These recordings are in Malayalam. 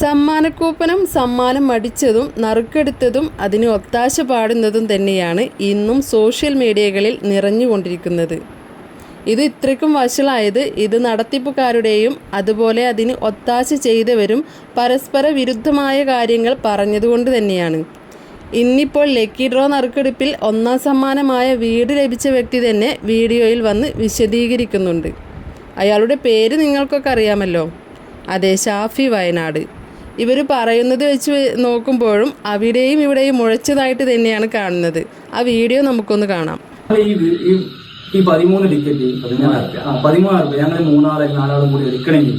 സമ്മാനക്കൂപ്പനും സമ്മാനം അടിച്ചതും നറുക്കെടുത്തതും അതിന് ഒത്താശ പാടുന്നതും തന്നെയാണ് ഇന്നും സോഷ്യൽ മീഡിയകളിൽ നിറഞ്ഞുകൊണ്ടിരിക്കുന്നത്. ഇത് ഇത്രയ്ക്കും വഷളായത് ഇത് നടത്തിപ്പുകാരുടെയും അതുപോലെ അതിന് ഒത്താശ ചെയ്തവരും പരസ്പര വിരുദ്ധമായ കാര്യങ്ങൾ പറഞ്ഞതുകൊണ്ട് തന്നെയാണ്. ഇന്നിപ്പോൾ ലക്കി ഡ്രോ നറുക്കെടുപ്പിൽ ഒന്നാം സമ്മാനമായ വീട് ലഭിച്ച വ്യക്തി തന്നെ വീഡിയോയിൽ വന്ന് വിശദീകരിക്കുന്നുണ്ട്. അയാളുടെ പേര് നിങ്ങൾക്കൊക്കെ അറിയാമല്ലോ. അതെ ഷാഫി വയനാട്. ഇവർ പറയുന്നത് വെച്ച് നോക്കുമ്പോഴും അവിടെയും ഇവിടെയും മുഴച്ചതായിട്ട് തന്നെയാണ് കാണുന്നത്. ആ വീഡിയോ നമുക്കൊന്ന് കാണാം. ഈ പതിമൂന്ന് ടിക്കറ്റ് ആ റുപ്യ ഞങ്ങൾ മൂന്നാളും നാലാളും കൂടി എടുക്കണമെങ്കിൽ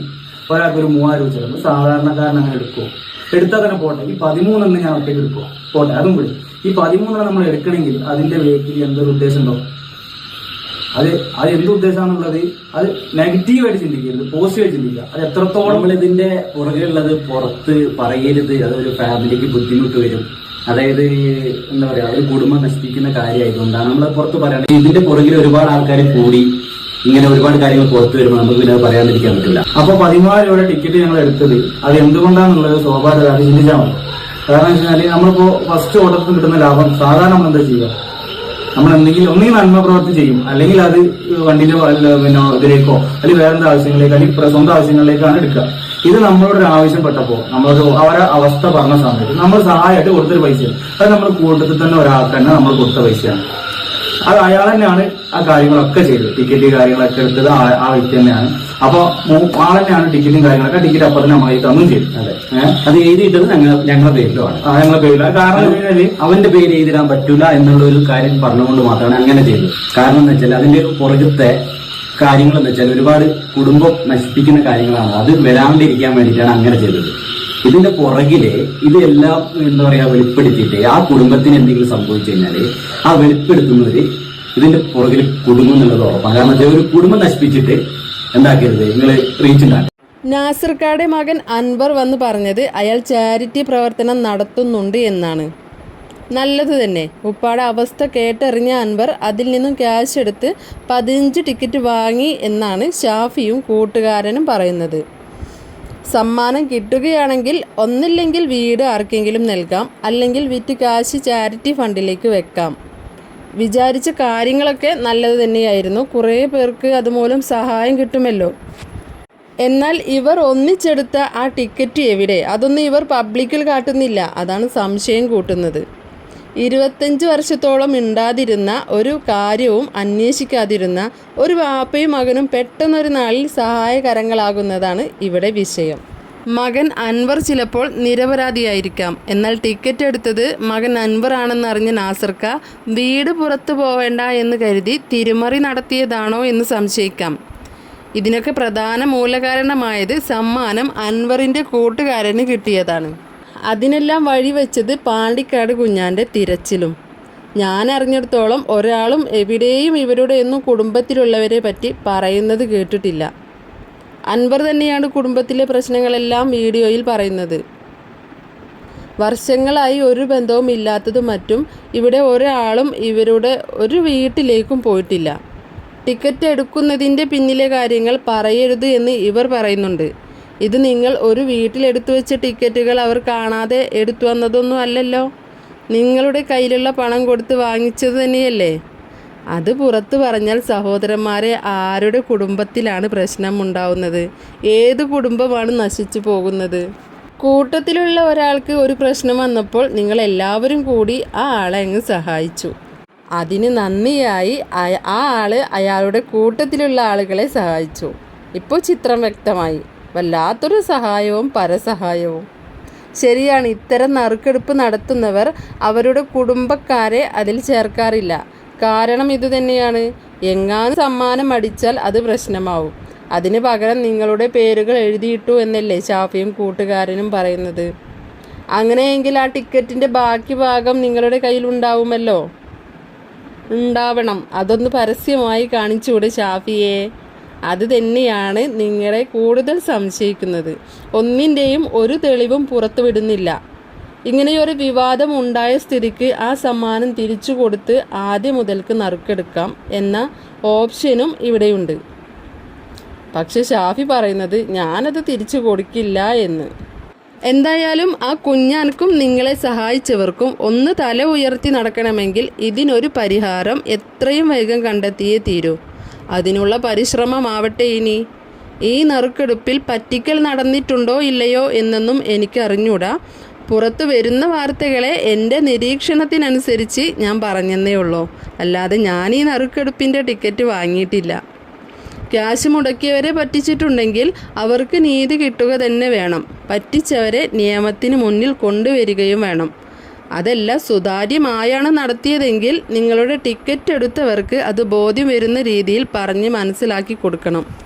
ഒരാൾക്ക് ഒരു മൂവായിരം രൂപ ചിലപ്പോൾ സാധാരണക്കാരൻ അങ്ങനെ എടുക്കുമോ എടുത്താൽ തന്നെ പോട്ടെ. ഈ പതിമൂന്നെണ്ണം ഞാൻ ഒറ്റയ്ക്ക് എടുക്കുമോ പോട്ടെ അതും കൂടി ഈ പതിമൂന്നെണ്ണം നമ്മൾ എടുക്കണമെങ്കിൽ അതിന്റെ വേക്കിൽ എന്തൊരു ഉദ്ദേശം ഉണ്ടോ അത് അത് എന്ത് ഉദ്ദേശമാണെന്നുള്ളത് അത് നെഗറ്റീവായിട്ട് ചിന്തിക്കരുത് പോസിറ്റീവായിട്ട് ചിന്തിക്കുക. അത് എത്രത്തോളം നമ്മൾ ഇതിന്റെ പുറകെയുള്ളത് പുറത്ത് പറയരുത്. അതൊരു ഫാമിലിക്ക് ബുദ്ധിമുട്ട് വരും. അതായത് എന്താ പറയാ ഒരു കുടുംബം നശിപ്പിക്കുന്ന കാര്യമായതുകൊണ്ടാണ് നമ്മൾ പുറത്ത് പറയുന്നത് ഇതിന്റെ പുറകിൽ ഒരുപാട് ആൾക്കാർ കൂടി ഇങ്ങനെ ഒരുപാട് കാര്യങ്ങൾ പുറത്തു വരുമ്പോൾ നമുക്ക് പിന്നെ അത് പറയാതിരിക്കാൻ പറ്റില്ല അപ്പൊ പതിനാല് രൂപയുടെ ടിക്കറ്റ് ഞങ്ങൾ എടുത്തത് അത് എന്തുകൊണ്ടാണെന്നുള്ളത് സ്വാഭാവികമായിട്ട് ചിന്തിച്ചാൽ മതി. കാരണം വെച്ചാൽ നമ്മളിപ്പോ ഫസ്റ്റ് ഓർഡർ കിട്ടുന്ന ലാഭം സാധാരണ നമ്മൾ എന്താ ചെയ്യുക? നമ്മൾ എന്തെങ്കിലും ഒന്നെങ്കിൽ നന്മ പ്രവർത്തി ചെയ്യും അല്ലെങ്കിൽ അത് വണ്ടിന്റെ വല്ല പിന്നെ ഇതിലേക്കോ അല്ലെങ്കിൽ വേറെ ആവശ്യങ്ങളിലേക്കോ അല്ലെങ്കിൽ സ്വന്തം ആവശ്യങ്ങളിലേക്കാണ് എടുക്കുക. ഇത് നമ്മളോട് ഒരു ആവശ്യപ്പെട്ടപ്പോ നമ്മളത് അവരെ അവസ്ഥ പറഞ്ഞ സമയത്ത് നമ്മൾ സഹായമായിട്ട് കൊടുത്തൊരു പൈസയാണ്. അത് നമ്മൾ കൂട്ടത്തിൽ തന്നെ ഒരാൾക്ക് തന്നെ നമ്മൾ കൊടുത്ത പൈസയാണ്. അത് അയാൾ തന്നെയാണ് ആ കാര്യങ്ങളൊക്കെ ചെയ്തത്. ടിക്കറ്റ് കാര്യങ്ങളൊക്കെ എടുത്തത് ആ വ്യക്തി തന്നെയാണ്. അപ്പൊ ആൾ തന്നെയാണ് ടിക്കറ്റും കാര്യങ്ങളൊക്കെ ടിക്കറ്റ് അപ്പൊ തന്നെ നമ്മൾ തന്നും ചെയ്തു അതെ. എഴുതിയിട്ടത് ഞങ്ങൾ ഞങ്ങളുടെ പേരിലുമാണ്. ആ ഞങ്ങളുടെ പേരില. കാരണം അവന്റെ പേര് എഴുതിടാൻ പറ്റൂല എന്നുള്ള ഒരു കാര്യം പറഞ്ഞുകൊണ്ട് മാത്രമാണ് അങ്ങനെ ചെയ്തത്. കാരണം എന്ന് വെച്ചാൽ അതിന്റെ പുറകത്തെ കാര്യങ്ങൾ എന്ന് വെച്ചാൽ ഒരുപാട് കുടുംബം നശിപ്പിക്കുന്ന കാര്യങ്ങളാണ്. അത് വരാണ്ടിരിക്കാൻ വേണ്ടിയിട്ടാണ് അങ്ങനെ ചെയ്തത്. ഇതിന്റെ പുറകിൽ ഇതെല്ലാം എന്താ പറയാ വെളിപ്പെടുത്തിയിട്ട് ആ കുടുംബത്തിന് എന്തെങ്കിലും സംഭവിച്ചു കഴിഞ്ഞാൽ ആ വെളിപ്പെടുത്തുന്നവര് ഇതിന്റെ പുറകിൽ കുടുംബം എന്നുള്ളത് ഉറപ്പാണ്. കാരണം ഒരു കുടുംബം നശിപ്പിച്ചിട്ട് എന്താക്കരുത് നിങ്ങൾ റീച്ച് ഉണ്ടാക്കുക നാസിർക്കാടെ മകൻ അൻവർ വന്ന് പറഞ്ഞത് അയാൾ ചാരിറ്റി പ്രവർത്തനം നടത്തുന്നുണ്ട് എന്നാണ്. നല്ലത് തന്നെ. ഉപ്പാടെ അവസ്ഥ കേട്ടറിഞ്ഞ അൻവർ അതിൽ നിന്നും ക്യാഷ് എടുത്ത് പതിനഞ്ച് ടിക്കറ്റ് വാങ്ങി എന്നാണ് ഷാഫിയും കൂട്ടുകാരനും പറയുന്നത്. സമ്മാനം കിട്ടുകയാണെങ്കിൽ ഒന്നില്ലെങ്കിൽ വീട് ആർക്കെങ്കിലും നൽകാം. അല്ലെങ്കിൽ വിറ്റ് കാശ് ചാരിറ്റി ഫണ്ടിലേക്ക് വെക്കാം. വിചാരിച്ച കാര്യങ്ങളൊക്കെ നല്ലത് തന്നെയായിരുന്നു. കുറേ പേർക്ക് അതുമൂലം സഹായം കിട്ടുമല്ലോ. എന്നാൽ ഇവർ ഒന്നിച്ചെടുത്ത ആ ടിക്കറ്റ് എവിടെ? അതൊന്നും ഇവർ പബ്ലിക്കിൽ കാട്ടുന്നില്ല. അതാണ് സംശയം കൂട്ടുന്നത്. ഇരുപത്തഞ്ച് വർഷത്തോളം ഉണ്ടാതിരുന്ന ഒരു കാര്യവും അന്വേഷിക്കാതിരുന്ന ഒരു വാപ്പയും മകനും പെട്ടെന്നൊരു നാളിൽ സഹായകരങ്ങളാകുന്നതാണ് ഇവിടെ വിഷയം. മകൻ അൻവർ ചിലപ്പോൾ നിരപരാധിയായിരിക്കാം. എന്നാൽ ടിക്കറ്റ് എടുത്തത് മകൻ അൻവർ ആണെന്ന് അറിഞ്ഞ നാസർക്ക വീട് പുറത്തു പോവേണ്ട എന്ന് കരുതി തിരുമറി നടത്തിയതാണോ എന്ന് സംശയിക്കാം. ഇതിനൊക്കെ പ്രധാന മൂലകാരണമായത് സമ്മാനം അൻവറിന്റെ കൂട്ടുകാരന് കിട്ടിയതാണ്. അതിനെല്ലാം വഴിവെച്ചത് പാണ്ടിക്കാട് കുഞ്ഞാന്റെ തിരച്ചിലും. ഞാൻ അറിഞ്ഞിടത്തോളം ഒരാളും എവിടെയും ഇവരുടെ ഒന്നും കുടുംബത്തിലുള്ളവരെ പറ്റി പറയുന്നത് കേട്ടിട്ടില്ല. അൻവർ തന്നെയാണ് കുടുംബത്തിലെ പ്രശ്നങ്ങളെല്ലാം വീഡിയോയിൽ പറയുന്നത്. വർഷങ്ങളായി ഒരു ബന്ധവും ഇല്ലാത്തതും മറ്റും ഇവിടെ ഒരാളും ഇവരുടെ ഒരു വീട്ടിലേക്കും പോയിട്ടില്ല. ടിക്കറ്റ് എടുക്കുന്നതിന്റെ പിന്നിലെ കാര്യങ്ങൾ പറയരുത് എന്ന് ഇവർ പറയുന്നുണ്ട്. ഇത് നിങ്ങൾ ഒരു വീട്ടിലെടുത്തു വെച്ച ടിക്കറ്റുകൾ അവർ കാണാതെ എടുത്തു വന്നതൊന്നും അല്ലല്ലോ. നിങ്ങളുടെ കയ്യിലുള്ള പണം കൊടുത്ത് വാങ്ങിച്ചത് തന്നെയല്ലേ? അത് പുറത്തു പറഞ്ഞാൽ സഹോദരന്മാരെ ആരുടെ കുടുംബത്തിലാണ് പ്രശ്നം ഉണ്ടാവുന്നത് ഏത് കുടുംബമാണ് നശിച്ചു പോകുന്നത്? കൂട്ടത്തിലുള്ള ഒരാൾക്ക് ഒരു പ്രശ്നം വന്നപ്പോൾ നിങ്ങൾ എല്ലാവരും കൂടി ആ ആളെ അങ്ങ് സഹായിച്ചു. അതിന് നന്ദിയായി ആ ആൾ അയാളുടെ കൂട്ടത്തിലുള്ള ആളുകളെ സഹായിച്ചു. ഇപ്പോൾ ചിത്രം വ്യക്തമായി. വല്ലാത്തൊരു സഹായവും പരസഹായവും. ശരിയാണ് ഇത്തരം നറുക്കെടുപ്പ് നടത്തുന്നവർ അവരുടെ കുടുംബക്കാരെ അതിൽ ചേർക്കാറില്ല. കാരണം ഇത് തന്നെയാണ്. എങ്ങാനും സമ്മാനം അടിച്ചാൽ അത് പ്രശ്നമാവും. അതിന് പകരം നിങ്ങളുടെ പേരുകൾ എഴുതിയിട്ടു എന്നല്ലേ ഷാഫിയും കൂട്ടുകാരനും പറയുന്നത്. അങ്ങനെയെങ്കിൽ ആ ടിക്കറ്റിന്റെ ബാക്കി ഭാഗം നിങ്ങളുടെ കയ്യിൽ ഉണ്ടാവുമല്ലോ? ഉണ്ടാവണം. അതൊന്ന് പരസ്യമായി കാണിച്ചുകൂടെ ഷാഫിയെ. അത് തന്നെയാണ് നിങ്ങളെ കൂടുതൽ സംശയിക്കുന്നത്. ഒന്നിന്റെയും ഒരു തെളിവും പുറത്തുവിടുന്നില്ല. ഇങ്ങനെയൊരു വിവാദം ഉണ്ടായ സ്ഥിതിക്ക് ആ സമ്മാനം തിരിച്ചു കൊടുത്ത് ആദ്യം മുതൽക്ക് നറുക്കെടുക്കാം എന്ന ഓപ്ഷനും ഇവിടെയുണ്ട്. പക്ഷെ ഷാഫി പറയുന്നത് ഞാനത് തിരിച്ചു കൊടുക്കില്ല എന്ന്. എന്തായാലും ആ കുഞ്ഞാൻക്കും നിങ്ങളെ സഹായിച്ചവർക്കും ഒന്ന് തല ഉയർത്തി നടക്കണമെങ്കിൽ ഇതിനൊരു പരിഹാരം എത്രയും വേഗം കണ്ടെത്തിയേ തീരൂ. അതിനുള്ള പരിശ്രമമാവട്ടെ ഇനി. ഈ നറുക്കെടുപ്പിൽ പറ്റിക്കൽ നടന്നിട്ടുണ്ടോ ഇല്ലയോ എന്നൊന്നും എനിക്ക് അറിഞ്ഞൂടാ പുറത്തു വരുന്ന വാർത്തകളെ എന്റെ നിരീക്ഷണത്തിനനുസരിച്ച് ഞാൻ പറഞ്ഞെന്നേ ഉള്ളൂ. അല്ലാതെ ഞാൻ ഈ നറുക്കെടുപ്പിന്റെ ടിക്കറ്റ് വാങ്ങിയിട്ടില്ല. ക്യാഷ് മുടക്കിയവരെ പറ്റിച്ചിട്ടുണ്ടെങ്കിൽ അവർക്ക് നീതി കിട്ടുക തന്നെ വേണം. പറ്റിച്ചവരെ നിയമത്തിന് മുന്നിൽ കൊണ്ടുവരികയും വേണം. അതല്ല സുതാര്യമായാണ് നടത്തിയതെങ്കിൽ നിങ്ങളുടെ ടിക്കറ്റ് എടുത്തവർക്ക് അത് ബോധ്യം വരുന്ന രീതിയിൽ പറഞ്ഞ് മനസ്സിലാക്കി കൊടുക്കണം.